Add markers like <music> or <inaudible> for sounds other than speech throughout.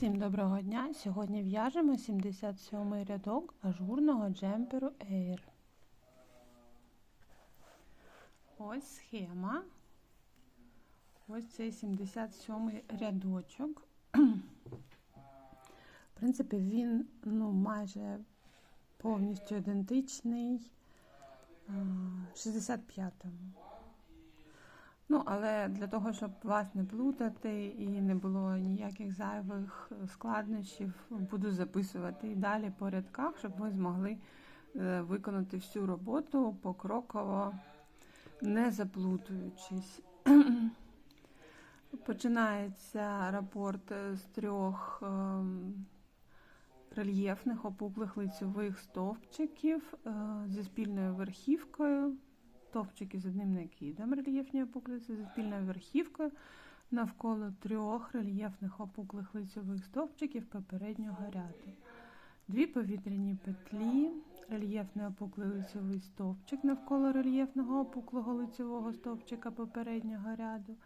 Всім доброго дня! Сьогодні в'яжемо 77 рядок ажурного джемперу Air. Ось схема. Ось цей 77 рядочок. В принципі, він ну, майже повністю ідентичний 65-му. Ну, але для того, щоб вас не плутати і не було ніяких зайвих складнощів, буду записувати і далі по рядках, щоб ви змогли е, виконати всю роботу покроково, не заплутуючись. <clears throat> Починається рапорт з трьох ем, рельєфних опуклих лицьових стовпчиків е, зі спільною верхівкою стовпчики з одним накидом рельєфні опуклиці зі спільною верхівкою навколо трьох рельєфних опуклих лицьових стовпчиків попереднього ряду. Дві повітряні петлі, рельєфний опуклий лицьовий стовпчик навколо рельєфного опуклого лицьового стовпчика попереднього ряду.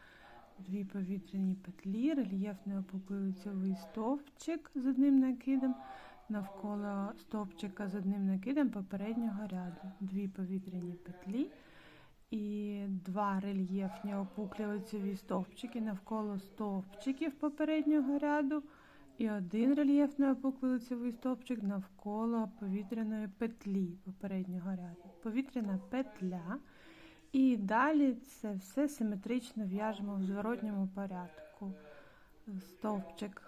Дві повітряні петлі, рельєфний опуклий лицьовий стовпчик з одним накидом навколо стовпчика з одним накидом попереднього ряду. Дві повітряні петлі і два рельєфні опуклі лицеві стовпчики навколо стовпчиків попереднього ряду, і один рельєфний опуклий лицевий стовпчик навколо повітряної петлі попереднього ряду. Повітряна петля. І далі це все симетрично в'яжемо в зворотньому порядку. Стовпчик,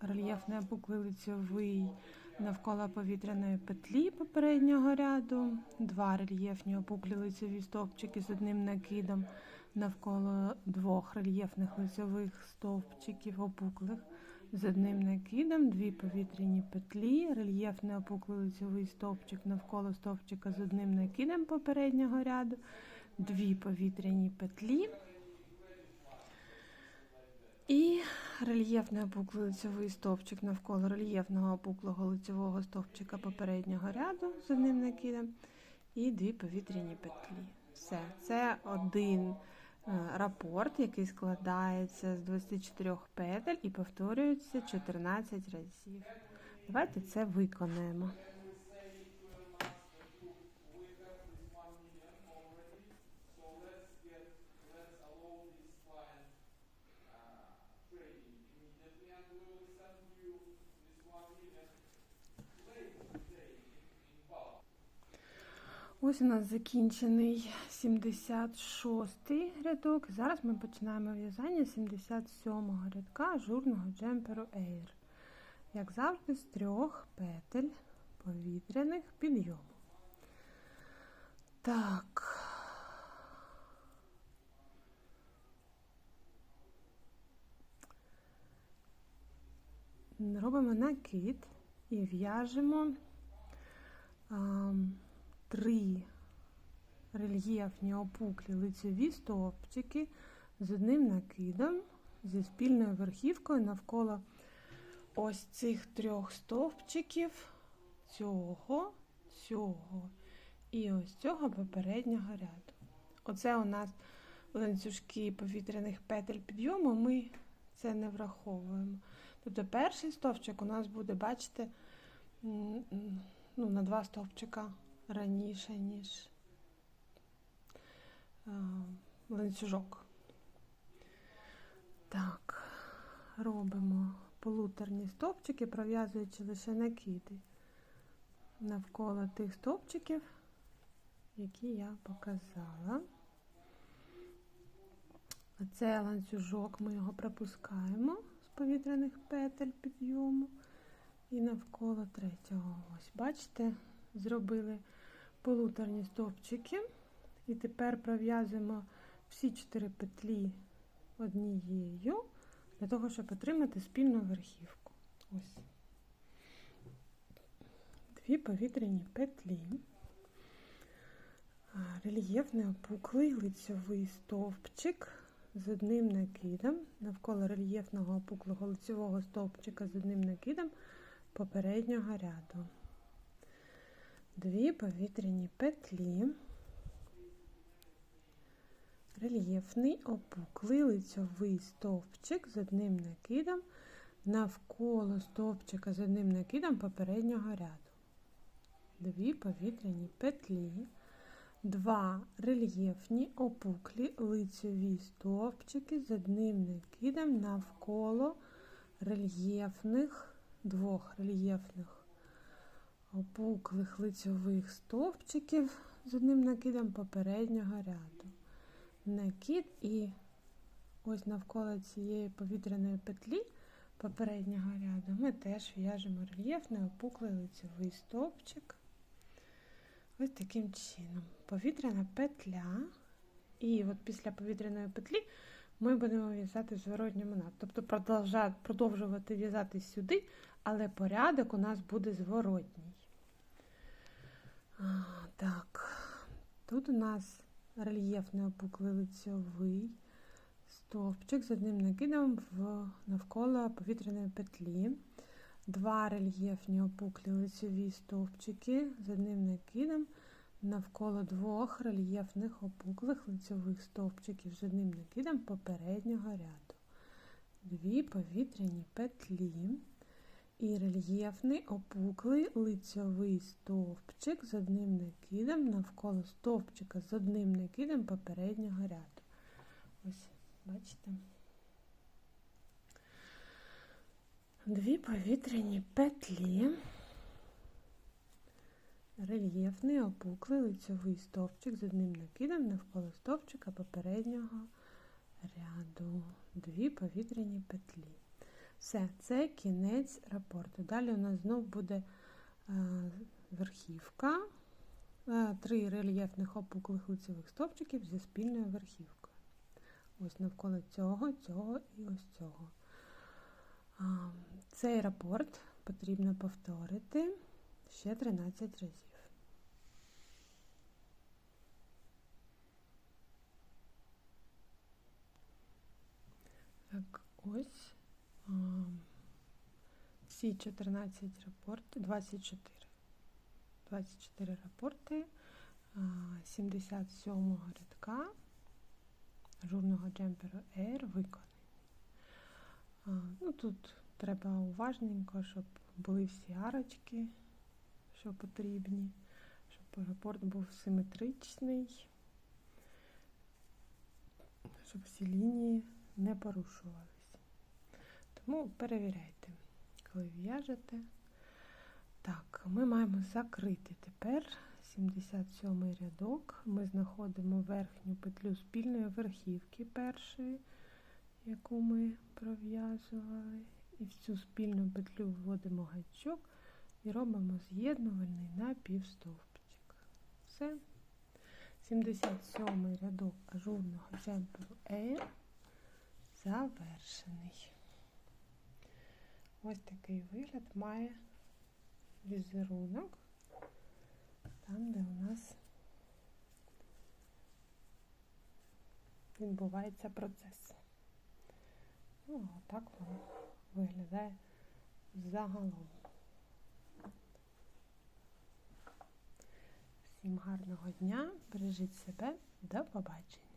рельєфний опуклий лицевий навколо повітряної петлі попереднього ряду, два рельєфні опуклі лицеві стовпчики з одним накидом навколо двох рельєфних лицевих стовпчиків опуклих з одним накидом, дві повітряні петлі, рельєфний опуклий лицевий стовпчик навколо стовпчика з одним накидом попереднього ряду, дві повітряні петлі. І рельєфний опуклий лицевий стовпчик навколо рельєфного опуклого лицевого стовпчика попереднього ряду з одним накидом. І дві повітряні петлі. Все, це один е, рапорт, який складається з 24 петель і повторюється 14 разів. Давайте це виконаємо. Ось у нас закінчений 76-й рядок. Зараз ми починаємо в'язання 77-го рядка журного джемперу Air. Як завжди, з трьох петель повітряних підйому. Так. Робимо накид і в'яжемо три рельєфні опуклі лицеві стовпчики з одним накидом, зі спільною верхівкою навколо ось цих трьох стовпчиків, цього, цього і ось цього попереднього ряду. Оце у нас ланцюжки повітряних петель підйому, ми це не враховуємо. Тобто перший стовпчик у нас буде, бачите, ну, на два стовпчика раніше, ніж а, ланцюжок. Так, робимо полуторні стовпчики, пров'язуючи лише накиди навколо тих стовпчиків, які я показала. Це ланцюжок, ми його пропускаємо повітряних петель підйому і навколо третього. Ось, бачите, зробили полуторні стовпчики. І тепер пров'язуємо всі чотири петлі однією, для того, щоб отримати спільну верхівку. Ось. Дві повітряні петлі, рельєфний опуклий лицьовий стовпчик з одним накидом, навколо рельєфного опуклого лицьового стовпчика з одним накидом попереднього ряду. Дві повітряні петлі, рельєфний опуклий лицьовий стовпчик з одним накидом навколо стовпчика з одним накидом попереднього ряду. Дві повітряні петлі, два рельєфні опуклі лицьові стовпчики з одним накидом навколо рельєфних, двох рельєфних опуклих лицьових стовпчиків з одним накидом попереднього ряду. Накид і ось навколо цієї повітряної петлі попереднього ряду ми теж в'яжемо рельєфний опуклий лицевий стовпчик. Ось таким чином. Повітряна петля. І от після повітряної петлі ми будемо в'язати в зворотньому напрямку. Тобто продовжувати в'язати сюди, але порядок у нас буде зворотній. А, так, тут у нас рельєфний опуклий лицьовий стовпчик з одним накидом в, навколо повітряної петлі, два рельєфні опуклі лицеві стовпчики з одним накидом навколо двох рельєфних опуклих лицевих стовпчиків з одним накидом попереднього ряду, дві повітряні петлі. І рельєфний опуклий лицьовий стовпчик з одним накидом навколо стовпчика з одним накидом попереднього ряду. Ось Бачите? Дві повітряні петлі, рельєфний опуклий лицьовий стовпчик з одним накидом навколо стовпчика попереднього ряду. Дві повітряні петлі. Все, це кінець рапорту. Далі у нас знов буде е, верхівка, е, три рельєфних опуклих лицевих стовпчиків зі спільною верхівкою. Ось навколо цього, цього і ось цього. Цей рапорт потрібно повторити ще 13 разів. Так, ось всі 14 рапортів, 24. 24 рапорти 77 рядка ажурного джемперу Air виконані. Ну, Тут треба уважненько, щоб були всі арочки, що потрібні, щоб рапорт був симетричний, щоб всі лінії не порушувалися. Тому перевіряйте, коли в'яжете. Так, ми маємо закрити тепер 77 рядок. Ми знаходимо верхню петлю спільної верхівки першої, яку ми пров'язували. І в цю спільну петлю вводимо гачок і робимо з'єднувальний на півстовпчик. Все. 77 рядок ажурного джемперу Air завершений. Ось такий вигляд має візерунок там, де у нас відбувається процес. Ну, отак воно виглядає загалом. Всім гарного дня, бережіть себе, до побачення!